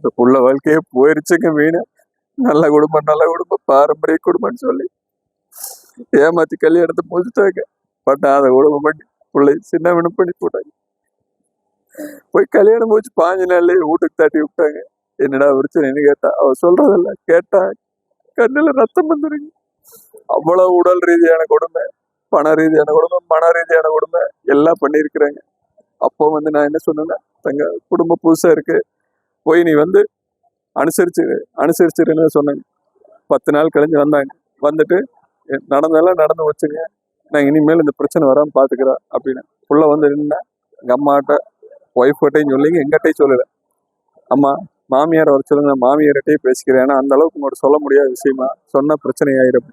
இந்த புள்ள வாழ்க்கையே போயிருச்சுங்க மீன். நல்ல குடும்பம் நல்ல குடும்பம் பாரம்பரிய குடும்பம்னு சொல்லி. ஏமாத்தி கல்யாணத்தை முடிச்சுட்டாங்க. அதை குடும்பம் பண்ணி பிள்ளை சின்ன வினம் பண்ணி போட்டாங்க. போய் கல்யாணம் முடிச்சு பாஞ்சு நாள்லயே வீட்டுக்கு தட்டி விட்டாங்க. என்னடா பிரச்சனைன்னு கேட்டா அவ சொல்றதில்ல. கேட்டா கண்ணில் ரத்தம் வந்துருங்க. அவ்வளவு உடல் ரீதியான கொடுமை பண ரீதியான கொடுமை மன ரீதியான கொடுமை எல்லாம் பண்ணியிருக்கிறாங்க. அப்போ வந்து நான் என்ன சொன்னேன்னா தங்க குடும்பம் புதுசா இருக்கு. போய் நீ வந்து அனுசரிச்சிரு அனுசரிச்சிருன்னு சொன்னாங்க பத்து நாள் கழிஞ்சு வந்தாங்க. வந்துட்டு நடந்தெல்லாம் நடந்து வச்சுங்க நான் இனிமேல் இந்த பிரச்சனை வராமல் பார்த்துக்கிறேன் அப்படின்னு. உள்ளே வந்து நின்னா எங்கள் அம்மாட்ட ஒய்ஃப்கிட்டையும் சொல்லிங்க எங்கிட்டையும் சொல்லலை. அம்மா மாமியார் வர சொல்லுங்க மாமியார்கிட்டயே பேசிக்கிறேன். ஏன்னா அந்த அளவுக்கு உங்கள்கிட்ட சொல்ல முடியாத விஷயமா சொன்னால் பிரச்சனை ஆயிரும்.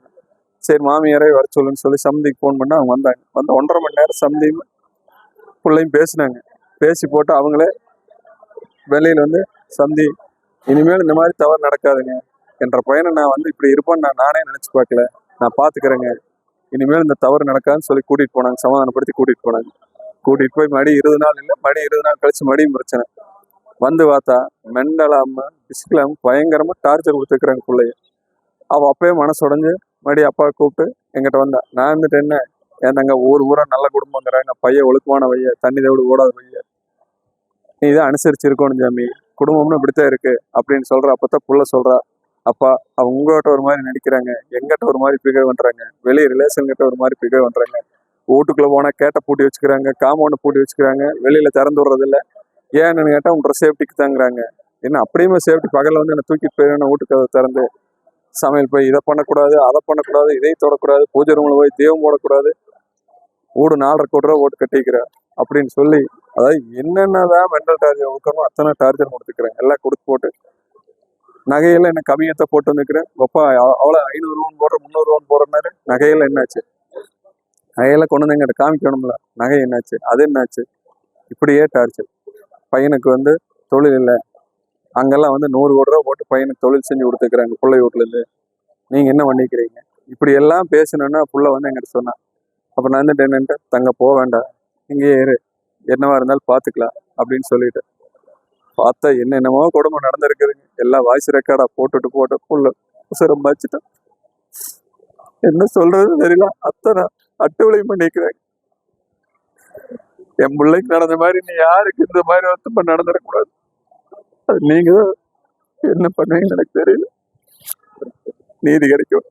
சரி மாமியாரே வர சொல்லுன்னு சொல்லி சம்மதிக்கு ஃபோன் பண்ண அவங்க வந்தாங்க. வந்து ஒன்றரை மணி நேரம் சம்மதியும் பிள்ளையும் பேசினாங்க. பேசி போட்டு அவங்களே வெளியில் வந்து சந்தி இனிமேல் இந்த மாதிரி தவறு நடக்காதுங்க. என்ற பையனை நான் வந்து இப்படி இருப்பேன்னு நான் நானே நினச்சி பார்க்கல. நான் பார்த்துக்கிறேங்க. இனிமேல் இந்த தவறு நடக்காதுன்னு சொல்லி கூட்டிகிட்டு போனாங்க. சமாதானப்படுத்தி கூட்டிகிட்டு போனாங்க. கூட்டிகிட்டு போய் மடி இருபது நாள் இல்லை மடி இருபது நாள் கழிச்சு மடியும் பிரச்சனை. வந்து பார்த்தா மெண்டலாம பிசிக்கலாம பயங்கரமாக டார்ச்சர் கொடுத்துருக்குறாங்க பிள்ளைய. அவள் அப்பயே மனசு உடஞ்சு மறுபடி அப்பா கூப்பிட்டு எங்கிட்ட வந்தா நான் வந்துட்டு என்ன? ஏன் தங்க ஊர் ஊரா நல்ல குடும்பங்கிறாங்க பையன் ஒழுக்கமான வைய தண்ணி தவிடு ஓடாத வைய நீ இதை அனுசரிச்சிருக்கணும் ஜாமி. குடும்பம்னு இப்படித்தான் இருக்கு அப்படின்னு சொல்ற அப்பதான் புள்ள சொல்றா அப்பா அவங்க உங்ககிட்ட ஒரு மாதிரி நடிக்கிறாங்க எங்கிட்ட ஒரு மாதிரி பிகேவ் பண்றாங்க வெளியே ரிலேஷன் கிட்ட ஒரு மாதிரி பிகேவ் பண்றாங்க வீட்டுக்குள்ள போனா கேட்ட பூட்டி வச்சுக்கிறாங்க காம்பவுண்ட் பூட்டி வச்சுக்கிறாங்க வெளியில திறந்து விடுறது இல்லை ஏன்னு கேட்டா உங்க சேஃப்டிக்கு தாங்கிறாங்க. என்ன அப்படியுமே சேஃப்டி பகலில் வந்து என்னை தூக்கிட்டு போயிடணும் வீட்டுக்கு திறந்து சமையல் போய் இதை பண்ணக்கூடாது அதை பண்ணக்கூடாது இதை தொடக்கூடாது பூஜை ரூமில் போய் தெய்வம் போடக்கூடாது வீடு நாலரை கோடி ரூபா ஓட்டு கட்டிக்கிறேன் அப்படின்னு சொல்லி அதாவது என்னென்னதான் மென்டல் டார்ச்சர் கொடுக்கணும் அத்தனை டார்ச்சர் கொடுத்துக்கிறேன். எல்லாம் கொடுத்து போட்டு நகையெல்லாம் என்ன கவியத்தை போட்டு வந்துக்கிறேன் அப்பா அவ்வளோ ஐநூறுரூவான்னு போடுற முந்நூறுரூவான்னு போடுறனாரு நகையில என்னாச்சு? நகையில கொண்டு வந்து எங்கிட்ட காமிக்கணும்ல நகை என்னாச்சு? அது என்னாச்சு? இப்படியே டார்ச்சர் பையனுக்கு வந்து தொழில் இல்லை. அங்கெல்லாம் வந்து நூறு கோடி ரூபா போட்டு பையனுக்கு தொழில் செஞ்சு கொடுத்துக்கிறாங்க பிள்ளை நீங்கள் என்ன பண்ணிக்கிறீங்க? இப்படி எல்லாம் பேசணும்னா புள்ள வந்து எங்கிட்ட சொன்னான். அப்போ நான் வந்துட்டு என்னன்ட்டு தங்க போக வேண்டாம். இங்கேயே இரு. என்னவா இருந்தாலும் பார்த்துக்கலாம் அப்படின்னு சொல்லிட்டு. பார்த்தா என்னென்னமோ குடும்பம் நடந்திருக்குதுங்க எல்லாம் வாய்ஸ் ரெக்கார்டாக போட்டுட்டு போட்டு புள்ள உசரம் வச்சுட்டேன் என்ன சொல்றதுன்னு தெரியல. அத்தனை அட்டுவிளையும் பண்ணிக்கிறேன் என் பிள்ளைக்கு நடந்த மாதிரி நீ யாருக்கு இந்த மாதிரி வருத்தம் நடந்துடக்கூடாது. அது நீங்க என்ன பண்ணுவீங்கன்னு எனக்கு தெரியல. நீதி கிடைக்கும்.